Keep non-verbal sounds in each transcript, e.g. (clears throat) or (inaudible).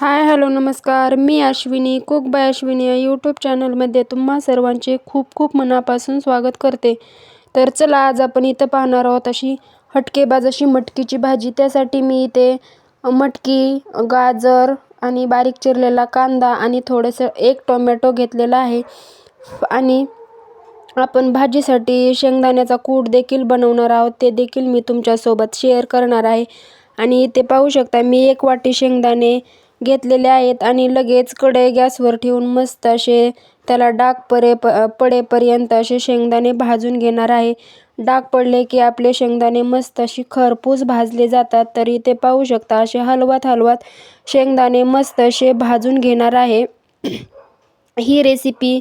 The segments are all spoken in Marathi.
हाय हॅलो नमस्कार. मी अश्विनी कुक बाय अश्विनी या यूट्यूब चॅनलमध्ये तुम्हा सर्वांचे खूप खूप मनापासून स्वागत करते. तर चला आज आपण इथं पाहणार आहोत अशी हटकेबाज अशी मटकीची भाजी. त्यासाठी मी इथे मटकी गाजर आणि बारीक चिरलेला कांदा आणि थोडंसं एक टोमॅटो घेतलेला आहे. आणि आपण भाजीसाठी शेंगदाण्याचा कूट देखील बनवणार आहोत. ते देखील मी तुमच्यासोबत शेअर करणार आहे. आणि इथे पाहू शकता मी एक वाटी शेंगदाणे घेतलेले आहेत आणि लगेच कढई गॅसवर ठेवून मस्त असे त्याला डाग परे प पडेपर्यंत असे शेंगदाणे भाजून घेणार आहे. डाग पडले की आपले शेंगदाणे मस्त अशी खरपूस भाजले जातात. तरी ते पाहू शकता असे हलवत हलवत शेंगदाणे मस्त असे भाजून घेणार आहे. (clears throat) ही रेसिपी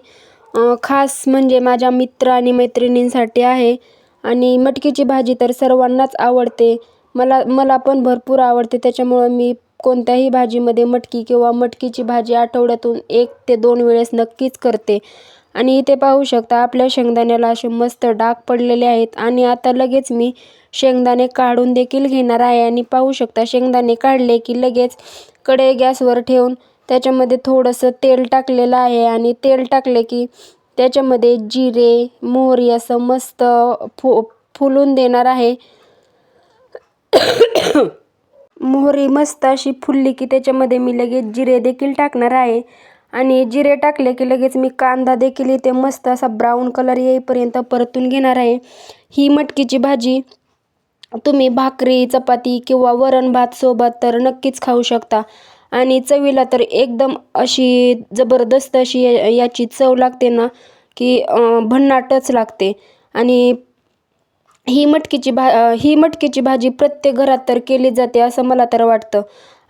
खास म्हणजे माझ्या मित्र आणि मैत्रिणींसाठी आहे. आणि मटकीची भाजी तर सर्वांनाच आवडते. मला मला पण भरपूर आवडते. त्याच्यामुळं मी कोणत्याही भाजीमध्ये मटकी किंवा मटकीची भाजी आठवड्यातून एक ते दोन वेळेस नक्कीच करते. आणि इथे पाहू शकता आपल्या शेंगदाण्याला असे मस्त डाग पडलेले आहेत आणि आता लगेच मी शेंगदाणे काढून देखील घेणार आहे. आणि पाहू शकता शेंगदाणे काढले की लगेच कढई गॅसवर ठेवून त्याच्यामध्ये थोडंसं तेल टाकलेलं आहे. आणि तेल टाकले की त्याच्यामध्ये जिरे मोहरी असं मस्त फु फुलून देणार आहे. मोहरी मस्त अशी फुलली की त्याच्यामध्ये मी लगेच जिरे देखील टाकणार आहे. आणि जिरे टाकले की लगेच मी कांदा देखील इथे मस्त असा ब्राऊन कलर येईपर्यंत परतून घेणार आहे. ही मटकीची भाजी तुम्ही भाकरी चपाती किंवा वरण भात सोबत तर नक्कीच खाऊ शकता. आणि चवीला तर एकदम अशी जबरदस्त अशी याची चव लागते ना की भन्नाटच लागते. आणि ही मटकीची भा ही मटकीची भाजी प्रत्येक घरात तर केली जाते असं मला तर वाटतं.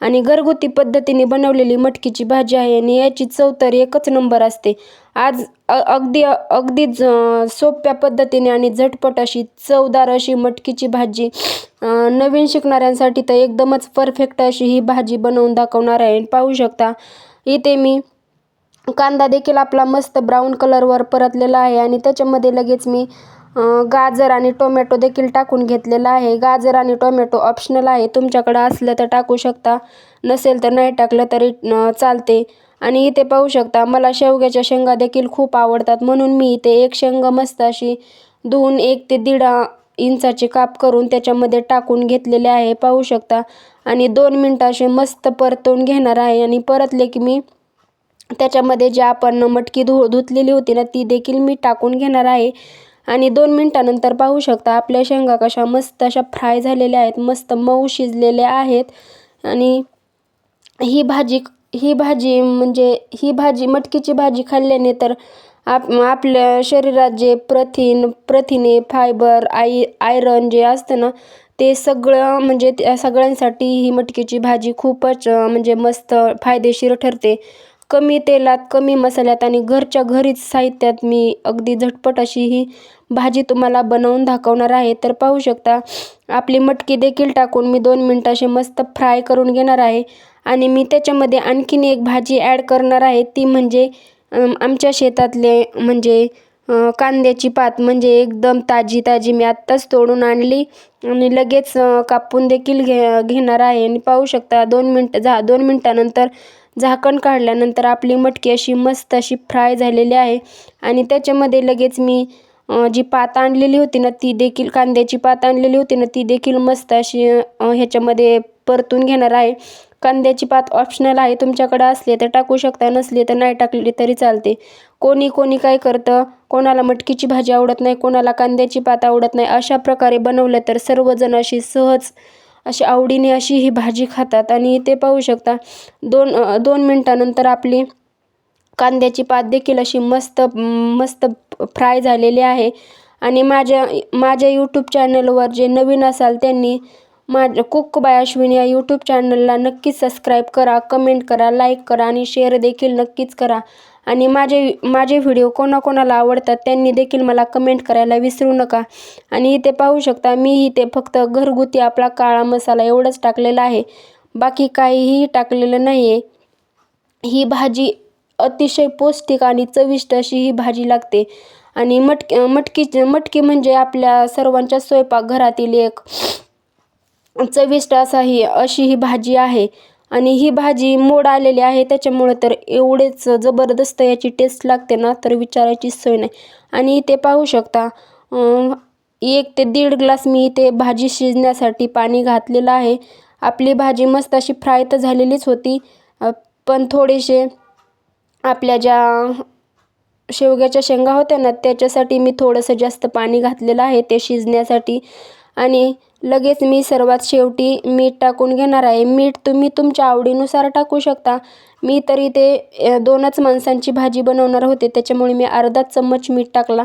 आणि घरगुती पद्धतीने बनवलेली मटकीची भाजी आहे आणि याची चव तर एकच नंबर असते. आज अगदी अगदीच सोप्या पद्धतीने आणि झटपट अशी चवदार अशी मटकीची भाजी नवीन शिकणाऱ्यांसाठी तर एकदमच परफेक्ट अशी ही भाजी बनवून दाखवणार आहे. पाहू शकता इथे मी कांदा देखील आपला मस्त ब्राऊन कलरवर परतलेला आहे आणि त्याच्यामध्ये लगेच मी गाजर आणि टोमॅटो देखील टाकून घेतलेला आहे. गाजर आणि टोमॅटो ऑप्शनल आहे. तुमच्याकडं असलं तर टाकू शकता. नसेल तर नाही टाकलं तरी चालते. आणि इथे पाहू शकता मला शेवग्याच्या शेंगा देखील खूप आवडतात. म्हणून मी इथे एक शेंगा मस्त अशी दोन एक ते दीड इंचाचे काप करून त्याच्यामध्ये टाकून घेतलेले आहे. पाहू शकता. आणि दोन मिनटं असे मस्त परतवून घेणार आहे. आणि परतले की मी त्याच्यामध्ये जे आपण मटकी धु धुतलेली होती ना ती देखील मी टाकून घेणार आहे. आणि दोन मिनटानंतर पाहू शकता आपल्या शेंगा कशा मस्त अशा फ्राय झालेल्या आहेत मस्त मऊ शिजलेल्या आहेत. आणि ही भाजी ही भाजी म्हणजे ही भाजी मटकीची भाजी खाल्ल्याने तर आप आपल्या शरीरात जे प्रथिन प्रथिने फायबर आय आयरन जे असतं ना ते सगळं म्हणजे त्या सगळ्यांसाठी ही मटकीची भाजी खूपच म्हणजे मस्त फायदेशीर ठरते. कमी तेलात कमी मसाल्यात आणि घरच्या घरीच साहित्यात मी अगदी झटपट अशी ही भाजी तुम्हाला बनवून दाखवणार आहे. तर पाहू शकता आपली मटकी देखील टाकून मी दोन मिनटं असे मस्त फ्राय करून घेणार आहे. आणि मी त्याच्यामध्ये आणखीन एक भाजी ॲड करणार आहे. ती म्हणजे आमच्या शेतातले म्हणजे कांद्याची पात म्हणजे एकदम ताजी ताजी मी आत्ताच तोडून आणली आणि लगेच कापून देखील घे घेणार आहे. आणि पाहू शकता दोन मिनटं झा दोन मिनटानंतर झाकण काढल्यानंतर आपली मटकी अशी मस्त अशी फ्राय झालेली आहे. आणि त्याच्यामध्ये लगेच मी जी पात आणलेली होती ना ती देखील कांद्याची पात आणलेली होती ना ती देखील मस्त अशी ह्याच्यामध्ये परतून घेणार आहे. कांद्याची पात ऑप्शनल आहे. तुमच्याकडे असले तर टाकू शकता नसले तर नाही टाकली तरी चालते. कोणी कोणी काय करतं कोणाला मटकीची भाजी आवडत नाही कोणाला कांद्याची पात आवडत नाही अशा प्रकारे बनवलं तर सर्वजण अशी सहज अशी आवडीने अशी ही भाजी खातात आणि ते पाहू शकता. दोन दोन मिनटानंतर आपली कांद्याची पात देखील अशी मस्त मस्त फ्राय झालेली आहे. आणि माझ्या माझ्या यूट्यूब चॅनलवर जे नवीन असाल त्यांनी माझ्या कुक बाय अश्विनी या यूट्यूब चॅनलला नक्कीच सबस्क्राईब करा कमेंट करा लाईक करा आणि शेअर देखील नक्कीच करा. आणि माझे माझे व्हिडिओ कोणाकोणाला आवडतात त्यांनी देखील मला कमेंट करायला विसरू नका. आणि इथे पाहू शकता मी इथे फक्त घरगुती आपला काळा मसाला एवढंच टाकलेला आहे. बाकी काहीही टाकलेलं नाही आहे ही भाजी अतिशय पौष्टिक आणि चविष्ट अशी ही भाजी लागते. आणि मटकी मटकी मटकी म्हणजे आपल्या सर्वांच्या स्वयंपाकघरातील एक चविष्ट असा ही अशी ही भाजी आहे. आणि ही भाजी मोड आलेली आहे त्याच्यामुळं तर एवढेच जबरदस्त याची टेस्ट लागते ना तर विचारायची सोय नाही. आणि इथे पाहू शकता एक ते दीड ग्लास मी इथे भाजी शिजण्यासाठी पाणी घातलेलं आहे. आपली भाजी मस्त अशी फ्राय तर झालेलीच होती पण थोडेसे आपल्या ज्या शेवग्याच्या शेंगा होत्या ना त्याच्यासाठी मी थोडंसं जास्त पाणी घातलेलं आहे ते शिजण्यासाठी. आणि लगेच मी सर्वात शेवटी मीठ टाकून घेणार आहे. मीठ तुम्ही तुमच्या आवडीनुसार टाकू शकता. मी तरी ते दोनच माणसांची भाजी बनवणार होते. त्याच्यामुळे मी अर्धा चम्मच मीठ टाकला.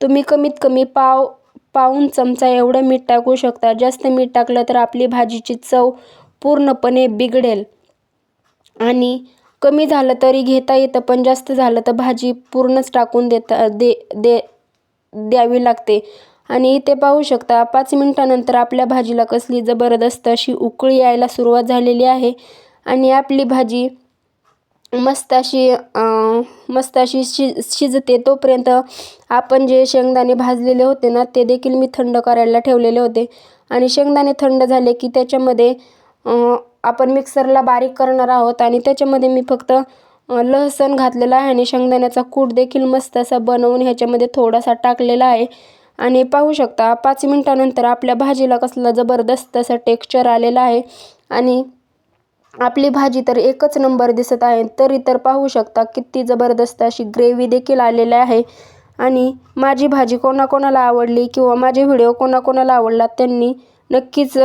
तुम्ही कमीत कमी पाव पाऊन चमचा एवढं मीठ टाकू शकता. जास्त मीठ टाकलं तर आपली भाजीची चव पूर्णपणे बिघडेल. आणि कमी झालं तरी घेता येतं पण जास्त झालं तर भाजी पूर्णच टाकून देता दे दे द्यावी लागते. आणि इथे पाहू शकता पाच मिनटानंतर आपल्या भाजीला कसली जबरदस्त अशी उकळी यायला सुरुवात झालेली आहे. आणि आपली भाजी मस्त अशी मस्त अशी शि शिजते. तोपर्यंत आपण जे शेंगदाणे भाजलेले होते ना ते देखील मी थंड करायला ठेवलेले होते. आणि शेंगदाणे थंड झाले की त्याच्यामध्ये आपण मिक्सरला बारीक करणार आहोत. आणि त्याच्यामध्ये मी फक्त लसूण लहसण आहे. आणि शेंगदाण्याचा कूट देखील मस्त असा बनवून ह्याच्यामध्ये थोडासा टाकलेला आहे. आणि पाहू शकता पाच मिनटानंतर आपल्या भाजीला कसला जबरदस्त असा टेक्स्चर आलेला आहे. आणि आपली भाजी तर एकच नंबर दिसत आहे. तरी तर पाहू शकता किती जबरदस्त अशी ग्रेव्ही देखील आलेली आहे. आणि माझी भाजी कोणाकोणाला आवडली किंवा माझे व्हिडिओ कोणाकोणाला आवडला त्यांनी नक्कीच